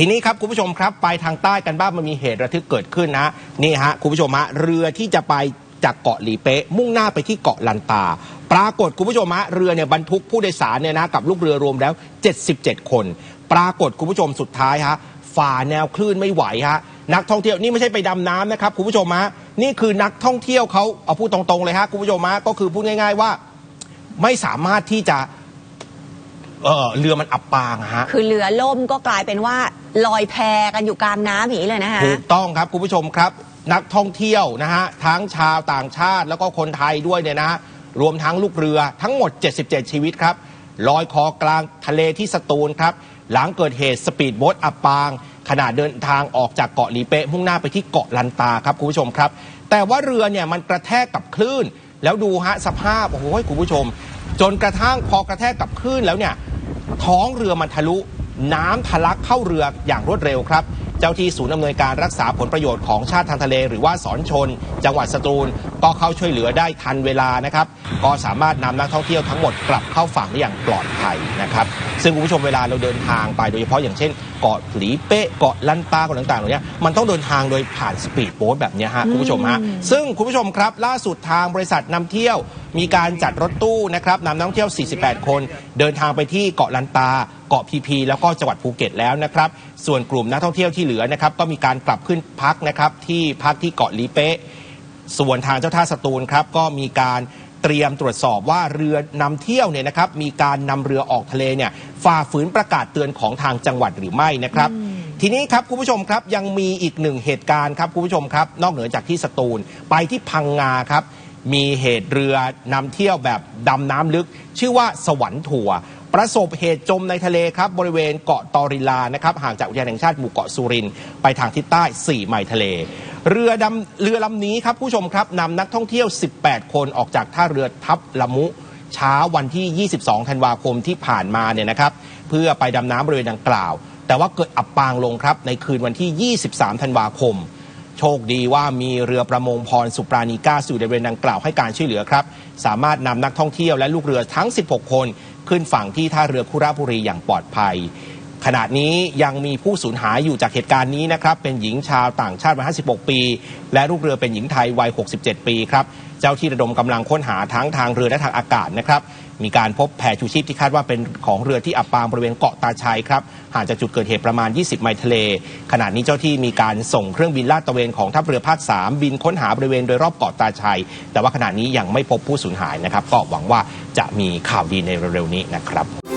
ทีนี้ครับคุณผู้ชมครับ ไปทางใต้กันบ้างมันมีเหตุระทึกเกิดขึ้นนะนี่ฮะคุณผู้ชมฮะเรือที่จะไปจากเกาะหลีเป๊ะ มุ่งหน้าไปที่เกาะลันตา ปรากฏคุณผู้ชมฮะเรือเนี่ยบรรทุกผู้โดยสารเนี่ยนะกับลูกเรือรวมแล้ว 77 คน ปรากฏคุณผู้ชมสุดท้ายฮะฝ่าแนวคลื่นไม่ไหวฮะนักท่องเที่ยวนี่ไม่ใช่ไปดำน้ำนะครับคุณผู้ชมฮะนี่คือนักท่องเที่ยวเขาเอาพูดตรงๆเลยฮะคุณผู้ชมฮะก็คือพูดง่าย ๆว่า ไม่สามารถที่จะ เออเรือมันอับปางอะฮะ คือเรือล่มก็กลายเป็นว่าลอยแพกันอยู่กลางน้ำอย่างนี้เลยนะคะ ถูกต้องครับคุณผู้ชมครับ นักท่องเที่ยวนะฮะทั้งชาวต่างชาติแล้วก็คนไทยด้วยเนี่ยนะฮะรวมทั้งลูกเรือทั้งหมด 77 ชีวิตครับลอยคอกลางทะเลที่สตูลครับ หลังเกิดเหตุสปีดโบ๊ทอับปาง ขณะเดินทางออกจากเกาะหลีเป๊ะมุ่งหน้าไปที่เกาะลันตาครับคุณผู้ชมครับ แต่ว่าเรือเนี่ยมันกระแทกกับคลื่น แล้วดูฮะสภาพโอ้โหคุณผู้ชม จนกระทั่งพอกระแทกกับคลื่นแล้วเนี่ย ท้องเรือมันทะลุ น้ำทะลักเข้าเรืออย่างรวดเร็วครับเจ้าที่ศูนย์อำนวยการรักษาผลประโยชน์ของชาติทางทะเล หรือว่าสอนชน จังหวัดสตูลก็เข้าช่วยเหลือได้ทันเวลานะครับ ก็สามารถนำนักท่องเที่ยวทั้งหมดกลับเข้าฝั่งได้อย่างปลอดภัยนะครับ ซึ่งคุณผู้ชมเวลาเราเดินทางไปโดยเฉพาะอย่างเช่น เกาะหลีเป๊ะเกาะลันตาเกาะต่างๆเหล่านี้มันต้องเดินทางโดยผ่านสปีดโบ๊ทแบบนี้ฮะคุณผู้ชมฮะซึ่งคุณผู้ชมครับ ล่าสุดทางบริษัทนำเที่ยว มีการจัดรถตู้นะครับนำนักท่องเที่ยว 48 คน เดินทางไปที่เกาะลันตา เกาะพีพี แล้วก็จังหวัดภูเก็ตแล้วนะครับ ส่วนกลุ่มนักท่องเที่ยวที่เหลือนะครับก็มีการกลับขึ้นพักนะครับที่พักที่เกาะลีเป๊ะส่วนทางเจ้าท่าสตูลครับก็มีการเตรียมตรวจสอบว่าเรือนำเที่ยวเนี่ยนะครับมีการนำเรือออกทะเลเนี่ยฝ่าฝืนประกาศเตือนของทางจังหวัดหรือไม่นะครับ ทีนี้ครับคุณผู้ชมครับยังมีอีกหนึ่งเหตุการณ์ครับคุณผู้ชมครับ นอกเหนือจากที่สตูลไปที่พังงาครับ มีเหตุเรือนำเที่ยวแบบดำน้ำลึก ชื่อว่าสวรรค์ถั่วประสบเหตุจมในทะเลครับบริเวณเกาะตอริลานะครับห่างจากอุทยานแห่งชาติหมู่เกาะสุรินไปทางทิศใต้ 4 ไมล์ทะเล เรือดำเรือลำนี้ครับผู้ชมครับนำนักท่องเที่ยว 18 คนออกจากท่าเรือทับละมุเช้าวันที่ 22 ธันวาคมที่ผ่านมาเนี่ยนะครับ เพื่อไปดำน้ำบริเวณดังกล่าว แต่ว่าเกิดอับปางลงครับในคืนวันที่ 23 ธันวาคม โชคดีว่ามีเรือประมงพรสุปราณีก้าสู่ในบริเวณดังกล่าวให้การช่วยเหลือครับ สามารถนำนักท่องเที่ยวและลูกเรือทั้ง 16 คน ขึ้นฝั่งที่ท่าเรือคุระบุรีอย่างปลอดภัย ขณะนี้ยังมีผู้สูญหายอยู่จากเหตุการณ์นี้นะครับ เป็นหญิงชาวต่างชาติวัย 56 ปี และลูกเรือเป็นหญิงไทยวัย 67 ปีครับ เจ้าที่ระดมกำลังค้นหาทั้งทางเรือและทางอากาศนะครับ มีการพบแพชูชีพที่คาดว่าเป็นของเรือที่อับปางบริเวณเกาะตาชัยครับห่างจากจุดเกิดเหตุประมาณ 20 ไมล์ทะเล ขณะนี้เจ้าที่มีการส่งเครื่องบินลาดตระเวนของทัพเรือภาค 3 บินค้นหาบริเวณโดยรอบเกาะตาชัย แต่ว่าขณะนี้ยังไม่พบผู้สูญหายนะครับ ก็หวังว่าจะมีข่าวดีในเร็วๆนี้นะครับ